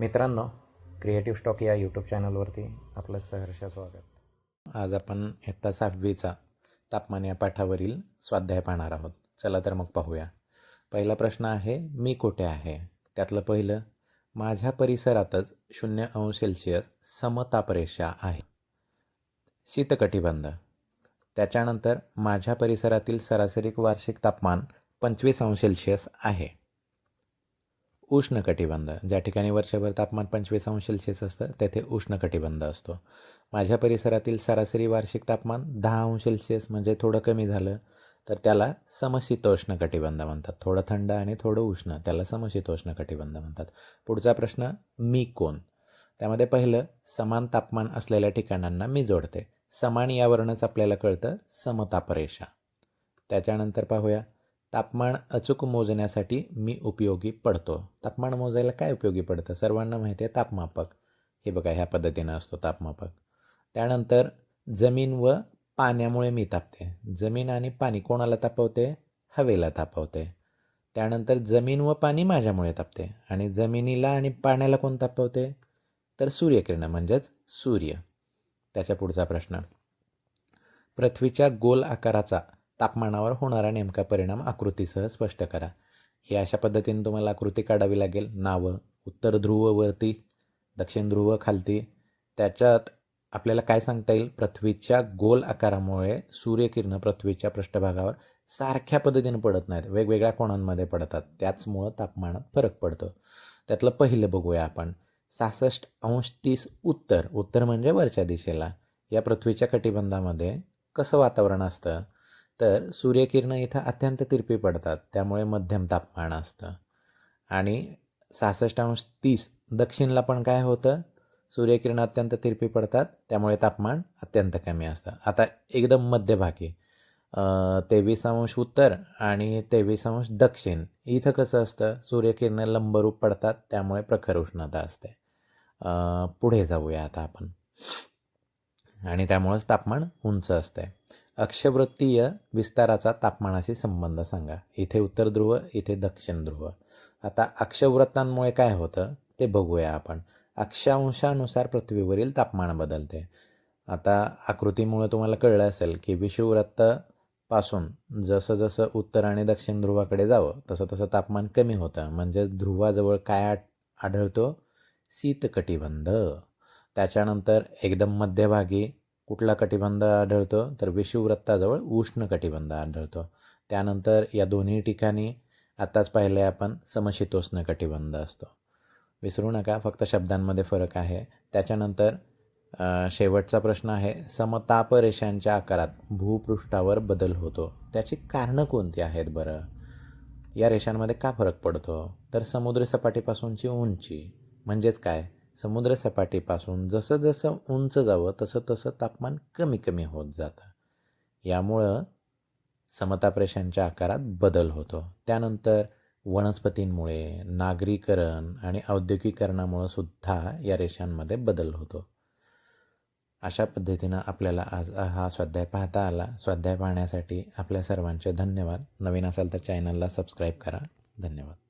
मित्रांनो creative stock या YouTube चॅनलवरती आपलं सहर्ष स्वागत. आज आपण इयत्ता सहावीचा तापमान या पाठावरील स्वाध्याय पाहणार आहोत. चला तर मग पाहूया. पहिला प्रश्न आहे मी कुठे आहे? त्यातलं पहिलं माझ्या परिसरातच शून्य अंश सेल्सिअस समतापरेषा आहे. शीतकटिबंध. त्याच्यानंतर माझ्या परिसरातील सरासरी वार्षिक तापमान पंचवीस अंश सेल्सिअस आहे. उष्णकटिबंध ज्या ठिकाणी वर्षभर तापमान पंचवीस अंश सेल्सिअस असतं तेथे उष्णकटिबंध असतो. माझ्या परिसरातील सरासरी वार्षिक तापमान दहा अंश सेल्सिअस म्हणजे थोडं कमी झालं तर त्याला समशीतोष्ण कटिबंध म्हणतात. थोडं थंड आणि थोडं उष्ण त्याला समशीतोष्ण कटिबंध म्हणतात. पुढचा प्रश्न मी कोण? त्यामध्ये पहिलं समान तापमान असलेल्या ठिकाणांना मी जोडते. समान यावरूनच आपल्याला कळतं समतापरेषा. त्याच्यानंतर पाहूया. तापमान अचूक मोजण्यासाठी मी उपयोगी पडतो. तापमान मोजायला काय उपयोगी पडतं? सर्वांना माहिती आहे तापमापक. हे बघा ह्या पद्धतीनं असतो तापमापक. त्यानंतर जमीन व पाण्यामुळे मी तापते. जमीन आणि पाणी कोणाला तापवते? हवेला तापवते. त्यानंतर जमीन व पाणी माझ्यामुळे तापते. आणि जमिनीला आणि पाण्याला कोण तापवते? तर सूर्यकिरण म्हणजेच सूर्य. त्याच्या पुढचा प्रश्न. पृथ्वीच्या गोल आकाराचा तापमानावर होणारा नेमका परिणाम आकृतीसह स्पष्ट करा. हे अशा पद्धतीने तुम्हाला आकृती काढावी लागेल. नावं उत्तर ध्रुववरती दक्षिण ध्रुव खालती. त्याच्यात आपल्याला काय सांगता येईल? पृथ्वीच्या गोल आकारामुळे सूर्यकिरण पृथ्वीच्या पृष्ठभागावर सारख्या पद्धतीने पडत नाहीत. वेगवेगळ्या कोणांमध्ये पडतात. त्याचमुळं तापमानात फरक पडतो. त्यातलं पहिलं बघूया आपण. सहासष्ट अंश तीस उत्तर. उत्तर म्हणजे वरच्या दिशेला. या पृथ्वीच्या कटिबंधामध्ये कसं वातावरण असतं? तर सूर्यकिरणं इथं अत्यंत तिरपी पडतात. त्यामुळे मध्यम तापमान असतं. आणि सहासष्ट अंश तीस दक्षिणला पण काय होतं? सूर्यकिरणं अत्यंत तिरपी पडतात. त्यामुळे तापमान अत्यंत कमी असतं. आता एकदम मध्यभागी तेवीस अंश उत्तर आणि तेवीस अंश दक्षिण इथं कसं असतं? सूर्यकिरणं लंबरूप पडतात. त्यामुळे प्रखर उष्णता असते. पुढे जाऊया आता आपण. आणि त्यामुळंच तापमान उंच असते अक्षवृत्तीय विस्ताराचा तापमानाशी संबंध सांगा. इथे उत्तर ध्रुव इथे दक्षिण ध्रुव. आता अक्षवृत्तांमुळे काय होतं ते बघूया आपण. अक्षांशानुसार पृथ्वीवरील तापमान बदलते. आता आकृतीमुळे तुम्हाला कळलं असेल की विषुवृत्तापासून जसं जसं उत्तर आणि दक्षिण ध्रुवाकडे जावं तसं तसं तापमान कमी होतं. म्हणजे ध्रुवाजवळ काय आढळतो? शीतकटिबंध. त्याच्यानंतर एकदम मध्यभागी कुठला कटिबंध आढळतो? तर विषुववृत्ताजवळ उष्ण कटिबंध आढळतो. त्यानंतर या दोन्ही ठिकाणी आत्ताच पाहिले आपण समशीतोष्ण कटिबंध असतो. विसरू नका फक्त शब्दांमध्ये फरक आहे. त्याच्यानंतर शेवटचा प्रश्न आहे समताप रेषांच्या आकारात भूपृष्ठावर बदल होतो. त्याची कारणं कोणती आहेत बरं? या रेषांमध्ये का फरक पडतो? तर समुद्र सपाटीपासूनची उंची म्हणजेच काय? समुद्रसपाटीपासून जसं जसं उंच जावं तसं तसं तापमान कमी कमी होत जातं. यामुळं समताप्रेषांच्या आकारात बदल होतो. त्यानंतर वनस्पतींमुळे नागरीकरण आणि औद्योगिकरणामुळं सुद्धा या रेषांमध्ये बदल होतो. अशा पद्धतीनं आपल्याला आज हा स्वाध्याय पाहता आला. स्वाध्याय पाहण्यासाठी आपल्या सर्वांचे धन्यवाद. नवीन असाल तर चॅनलला सबस्क्राईब करा. धन्यवाद.